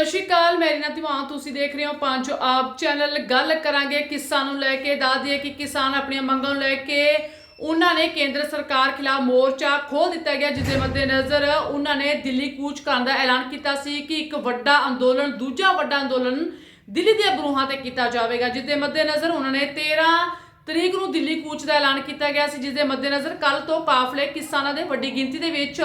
ਸਤਿ ਸ਼੍ਰੀ ਅਕਾਲ ਮੇਰੀ ਨਾਮ ਧੀਵਾਨ ਤੁਸੀਂ ਦੇਖ ਰਹੇ ਹੋ ਪੰਜ ਆਪ ਚੈਨਲ। ਗੱਲ ਕਰਾਂਗੇ ਕਿਸਾਨ ਨੂੰ ਲੈ ਕੇ, ਦੱਸ ਦਈਏ ਕਿ ਕਿਸਾਨ ਆਪਣੀਆਂ ਮੰਗਾਂ ਨੂੰ ਲੈ ਕੇ ਉਹਨਾਂ ਨੇ ਕੇਂਦਰ ਸਰਕਾਰ ਖਿਲਾਫ ਮੋਰਚਾ ਖੋਲ ਦਿੱਤਾ ਗਿਆ ਜਿਸ ਦੇ ਮੱਦੇਨਜ਼ਰ ਉਹਨਾਂ ਨੇ ਦਿੱਲੀ ਕੂਚ ਕਰਨ ਦਾ ਐਲਾਨ ਕੀਤਾ ਸੀ ਕਿ ਇੱਕ ਵੱਡਾ ਅੰਦੋਲਨ, ਦੂਜਾ ਵੱਡਾ ਅੰਦੋਲਨ ਦਿੱਲੀ ਦੀਆਂ ਬਰੂਹਾਂ ਤੇ ਕੀਤਾ ਜਾਵੇਗਾ ਜਿਸ ਦੇ ਮੱਦੇਨਜ਼ਰ ਉਹਨਾਂ ਨੇ 13 ਤਰੀਕ ਨੂੰ ਦਿੱਲੀ ਕੂਚ ਦਾ ਐਲਾਨ ਕੀਤਾ ਗਿਆ ਸੀ ਜਿਸ ਦੇ ਮੱਦੇਨਜ਼ਰ ਕੱਲ ਤੋਂ ਕਾਫਲੇ ਕਿਸਾਨਾਂ ਦੇ ਵੱਡੀ ਗਿਣਤੀ ਦੇ ਵਿੱਚ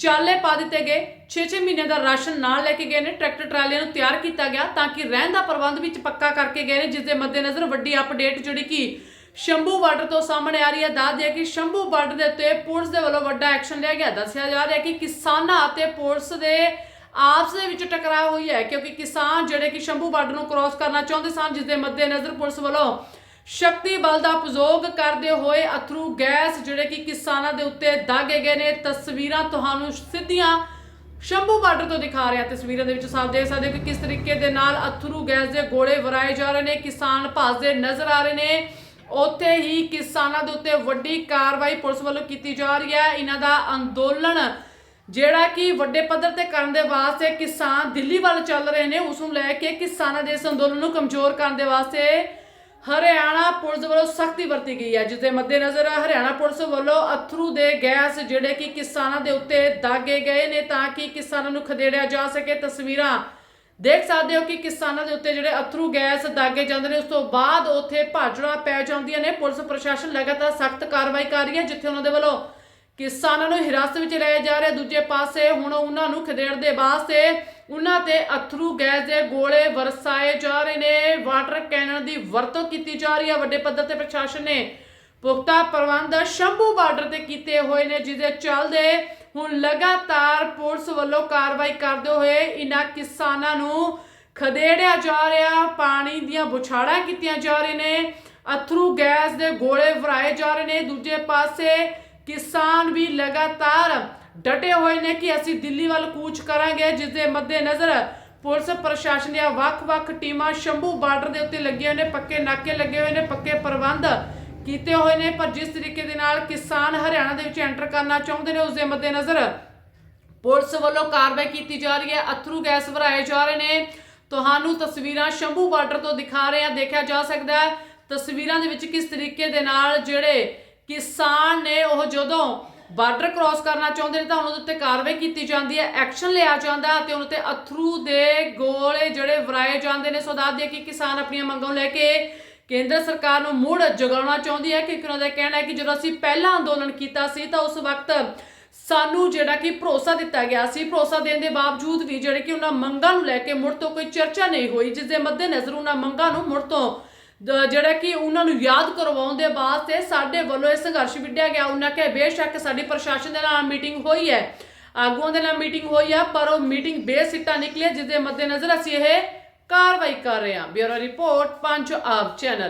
ਚਾਲੇ ਪਾ ਦਿੱਤੇ ਗਏ। 6-6 ਮਹੀਨੇ ਦਾ ਰਾਸ਼ਨ ਨਾਲ ਲੈ ਕੇ ਗਏ ਨੇ। ਟਰੈਕਟਰ ਟਰਾਲੀਆਂ ਨੂੰ ਤਿਆਰ ਕੀਤਾ ਗਿਆ ਤਾਂ ਕਿ ਰਹਿਣ ਦਾ ਪ੍ਰਬੰਧ ਵਿੱਚ ਪੱਕਾ ਕਰਕੇ ਗਏ ਨੇ, ਜਿਸ ਦੇ ਮੱਦੇਨਜ਼ਰ ਵੱਡੀ ਅਪਡੇਟ ਜਿਹੜੀ ਕਿ ਸ਼ੰਭੂ ਬਾਰਡਰ ਤੋਂ ਸਾਹਮਣੇ ਆ ਰਹੀ ਹੈ। ਦੱਸ ਦਿਆ ਕਿ ਸ਼ੰਭੂ ਬਾਰਡਰ ਦੇ ਉੱਤੇ ਪੁਲਿਸ ਦੇ ਵੱਲੋਂ ਵੱਡਾ ਐਕਸ਼ਨ ਲਿਆ ਗਿਆ। ਦੱਸਿਆ ਜਾ ਰਿਹਾ ਕਿ ਕਿਸਾਨਾਂ ਅਤੇ ਪੁਲਿਸ ਦੇ ਆਪਸ ਦੇ ਵਿੱਚ ਟਕਰਾਅ ਹੋਈ ਹੈ, ਕਿਉਂਕਿ ਕਿਸਾਨ ਜਿਹੜੇ ਕਿ ਸ਼ੰਭੂ ਬਾਰਡਰ ਨੂੰ ਕ੍ਰਾਸ ਕਰਨਾ ਚਾਹੁੰਦੇ ਸਨ, ਜਿਸ ਦੇ ਮੱਦੇਨਜ਼ਰ ਪੁਲਿਸ ਵੱਲੋਂ ਸ਼ਕਤੀ ਬਲ ਦਾ ਉਪਯੋਗ ਕਰਦੇ ਹੋਏ ਅਥਰੂ ਗੈਸ ਜਿਹੜੇ ਕਿ ਕਿਸਾਨਾਂ ਦੇ ਉੱਤੇ ਦਾਗੇ ਗਏ ਨੇ। ਤਸਵੀਰਾਂ ਤੁਹਾਨੂੰ ਸਿੱਧੀਆਂ ਸ਼ੰਭੂ ਬਾਰਡਰ ਤੋਂ ਦਿਖਾ ਰਿਹਾ। ਤਸਵੀਰਾਂ ਦੇ ਵਿੱਚ ਸਾਫ਼ ਦੇਖ ਸਕਦੇ ਹੋ ਕਿ ਕਿਸ ਤਰੀਕੇ ਦੇ ਨਾਲ ਅਥਰੂ ਗੈਸ ਦੇ ਗੋਲੇ ਵਰਾਏ ਜਾ ਰਹੇ ਨੇ। ਕਿਸਾਨ ਭੱਜਦੇ ਨਜ਼ਰ ਆ ਰਹੇ ਨੇ। ਉੱਥੇ ਹੀ ਕਿਸਾਨਾਂ ਦੇ ਉੱਤੇ ਵੱਡੀ ਕਾਰਵਾਈ ਪੁਲਿਸ ਵੱਲੋਂ ਕੀਤੀ ਜਾ ਰਹੀ ਹੈ। ਇਹਨਾਂ ਦਾ ਅੰਦੋਲਨ ਜਿਹੜਾ ਕਿ ਵੱਡੇ ਪੱਧਰ ਤੇ ਕਰਨ ਦੇ ਵਾਸਤੇ ਕਿਸਾਨ ਦਿੱਲੀ ਵੱਲ ਚੱਲ ਰਹੇ ਨੇ। ਉਸ ਨੂੰ ਲੈ ਕੇ ਕਿਸਾਨਾਂ ਦੇ ਇਸ ਅੰਦੋਲਨ ਨੂੰ ਕਮਜ਼ੋਰ ਕਰਨ ਦੇ ਵਾਸਤੇ ਹਰਿਆਣਾ ਪੁਲਿਸ ਵੱਲੋਂ ਸਖਤੀ ਵਰਤੀ ਗਈ ਹੈ ਜਿਸ ਦੇ ਮੱਦੇਨਜ਼ਰ ਹਰਿਆਣਾ ਪੁਲਿਸ ਵੱਲੋਂ ਅਥਰੂ ਦੇ ਗੈਸ ਜਿਹੜੇ ਕਿ ਕਿਸਾਨਾਂ ਦੇ ਉੱਤੇ ਦਾਗੇ ਗਏ ਨੇ ਤਾਂ ਕਿ ਕਿਸਾਨਾਂ ਨੂੰ ਖਦੇੜਿਆ ਜਾ ਸਕੇ। ਤਸਵੀਰਾਂ ਦੇਖ ਸਕਦੇ ਹੋ ਕਿ ਕਿਸਾਨਾਂ ਦੇ ਉੱਤੇ ਜਿਹੜੇ ਅਥਰੂ ਗੈਸ ਦਾਗੇ ਜਾਂਦੇ ਨੇ, ਉਸ ਤੋਂ ਬਾਅਦ ਉੱਥੇ ਭਾਜੜਾ ਪੈ ਜਾਂਦੀਆਂ ਨੇ। ਪੁਲਿਸ ਪ੍ਰਸ਼ਾਸਨ ਲਗਾਤਾਰ ਸਖਤ ਕਾਰਵਾਈ ਕਰ ਰਹੀ ਹੈ, ਜਿੱਥੇ ਉਹਨਾਂ ਦੇ ਵੱਲੋਂ ਕਿਸਾਨਾਂ ਨੂੰ ਹਿਰਾਸਤ ਵਿੱਚ ਲਿਆ ਜਾ ਰਿਹਾ ਦੂਜੇ ਪਾਸੇ ਹੁਣ ਉਹਨਾਂ ਨੂੰ ਖਦੇੜ ਦੇ ਵਾਸਤੇ ਉਹਨਾਂ ਤੇ ਅਥਰੂ ਗੈਸ ਦੇ ਗੋਲੇ ਵਰਸਾਏ ਜਾ ਰਹੇ ਨੇ। ਵਾਟਰ ਕੈਨਨ ਦੀ ਵਰਤੋਂ ਕੀਤੀ ਜਾ ਰਹੀ ਹੈ। ਵੱਡੇ ਪੱਧਰ ਤੇ ਪ੍ਰਸ਼ਾਸਨ ਨੇ ਪੁਖਤਾ ਪ੍ਰਬੰਧ ਸ਼ੰਭੂ ਬਾਰਡਰ ਤੇ ਕੀਤੇ ਹੋਏ ਨੇ ਜਿਹਦੇ ਚੱਲਦੇ ਹੁਣ ਲਗਾਤਾਰ ਪੁਲਿਸ ਵੱਲੋਂ ਕਾਰਵਾਈ ਕਰਦੇ ਹੋਏ ਇਹਨਾਂ ਕਿਸਾਨਾਂ ਨੂੰ ਖਦੇੜਿਆ ਜਾ ਰਿਹਾ। ਪਾਣੀ ਦੀਆਂ ਬੁਛਾੜਾਂ ਕੀਤੀਆਂ ਜਾ ਰਹੇ ਨੇ। ਅਥਰੂ ਗੈਸ ਦੇ ਗੋਲੇ ਵਰਾਏ ਜਾ ਰਹੇ ਨੇ। ਦੂਜੇ ਪਾਸੇ ਕਿਸਾਨ ਵੀ ਲਗਾਤਾਰ ਡਟੇ ਹੋਏ ਨੇ ਕਿ ਅਸੀਂ ਦਿੱਲੀ ਵੱਲ ਕੂਚ ਕਰਾਂਗੇ ਜਿਸ ਦੇ ਮੱਦੇਨਜ਼ਰ ਪੁਲਿਸ ਪ੍ਰਸ਼ਾਸਨ ਦੀਆਂ ਵੱਖ-ਵੱਖ ਟੀਮਾਂ ਸ਼ੰਭੂ ਬਾਰਡਰ ਦੇ ਉੱਤੇ ਲੱਗੀਆਂ ਨੇ, ਪੱਕੇ ਨਾਕੇ ਲੱਗੇ ਹੋਏ ਨੇ, ਪੱਕੇ ਪ੍ਰਬੰਧ ਕੀਤੇ ਹੋਏ ਨੇ, ਪਰ ਜਿਸ ਤਰੀਕੇ ਦੇ ਨਾਲ ਕਿਸਾਨ ਹਰਿਆਣਾ ਦੇ ਵਿੱਚ ਐਂਟਰ ਕਰਨਾ ਚਾਹੁੰਦੇ ਨੇ ਉਸ ਦੇ ਮੱਦੇਨਜ਼ਰ ਪੁਲਿਸ ਵੱਲੋਂ ਕਾਰਵਾਈ ਕੀਤੀ ਜਾ ਰਹੀ ਹੈ, ਅਥਰੂ ਗੈਸ ਭਰਾਏ ਜਾ ਰਹੇ ਨੇ। ਤੁਹਾਨੂੰ ਤਸਵੀਰਾਂ ਸ਼ੰਭੂ ਬਾਰਡਰ ਤੋਂ ਦਿਖਾ ਰਹੇ ਹਾਂ, ਦੇਖਿਆ ਜਾ ਸਕਦਾ ਹੈ, ਤਸਵੀਰਾਂ ਦੇ ਵਿੱਚ ਕਿਸ ਤਰੀਕੇ ਦੇ ਨਾਲ ਜਿਹੜੇ ਕਿਸਾਨ ਨੇ ਉਹ ਜਦੋਂ ਬਾਰਡਰ ਕ੍ਰਾਸ ਕਰਨਾ ਚਾਹੁੰਦੇ ਨੇ ਤਾਂ ਉਹਨਾਂ ਦੇ ਉੱਤੇ ਕਾਰਵਾਈ ਕੀਤੀ ਜਾਂਦੀ ਹੈ ਐਕਸ਼ਨ ਲਿਆ ਜਾਂਦਾ ਹੈ ਤੇ ਉਹਨਾਂ ਤੇ ਅਥਰੂ ਦੇ ਗੋਲੇ ਜਿਹੜੇ ਵਰਾਏ ਜਾਂਦੇ ਨੇ। ਸੋ ਦੱਸਦੇ ਕਿ ਕਿਸਾਨ ਆਪਣੀਆਂ ਮੰਗਾਂ ਨੂੰ ਲੈ ਕੇ ਕੇਂਦਰ ਸਰਕਾਰ ਨੂੰ ਮੁੜ ਜਗਾਉਣਾ ਚਾਹੁੰਦੀ ਹੈ ਕਿਉਂਕਿ ਉਹਨਾਂ ਦਾ ਕਹਿਣਾ ਹੈ ਕਿ ਜਦੋਂ ਅਸੀਂ ਪਹਿਲਾਂ ਅੰਦੋਲਨ ਕੀਤਾ ਸੀ ਤਾਂ ਉਸ ਵਕਤ ਸਾਨੂੰ ਜਿਹੜਾ ਕਿ ਭਰੋਸਾ ਦਿੱਤਾ ਗਿਆ ਸੀ। ਭਰੋਸਾ ਦੇਣ ਦੇ ਬਾਵਜੂਦ ਵੀ ਜਿਹੜੇ ਕਿ ਉਹਨਾਂ ਮੰਗਾਂ ਨੂੰ ਲੈ ਕੇ ਮੁੜ ਤੋਂ ਕੋਈ ਚਰਚਾ ਨਹੀਂ ਹੋਈ, ਜਿਸ ਦੇ ਮੱਦੇਨਜ਼ਰ ਉਹਨਾਂ ਮੰਗਾਂ ਨੂੰ ਮੁੜ ਤੋਂ ਦ- ਜਿਹੜਾ ਕਿ ਉਹਨਾਂ ਨੂੰ ਯਾਦ ਕਰਵਾਉਣ ਦੇ ਵਾਸਤੇ ਸਾਡੇ ਵੱਲੋਂ ਇਹ ਸੰਘਰਸ਼ ਵਿੱਢਿਆ ਗਿਆ। ਉਹਨਾਂ ਕਿਹਾ, ਬੇਸ਼ੱਕ ਸਾਡੀ ਪ੍ਰਸ਼ਾਸਨ ਦੇ ਨਾਲ ਮੀਟਿੰਗ ਹੋਈ ਹੈ, ਆਗੂਆਂ ਦੇ ਨਾਲ ਮੀਟਿੰਗ ਹੋਈ ਆ, ਪਰ ਉਹ ਮੀਟਿੰਗ ਬੇਸਿੱਟਾ ਨਿਕਲੀ ਜਿਸ ਦੇ ਮੱਦੇਨਜ਼ਰ ਅਸੀਂ ਇਹ ਕਾਰਵਾਈ ਕਰ ਰਹੇ ਹਾਂ। ਬਿਊਰੋ ਰਿਪੋਰਟ, ਪੰਜ ਆਪ ਚੈਨਲ।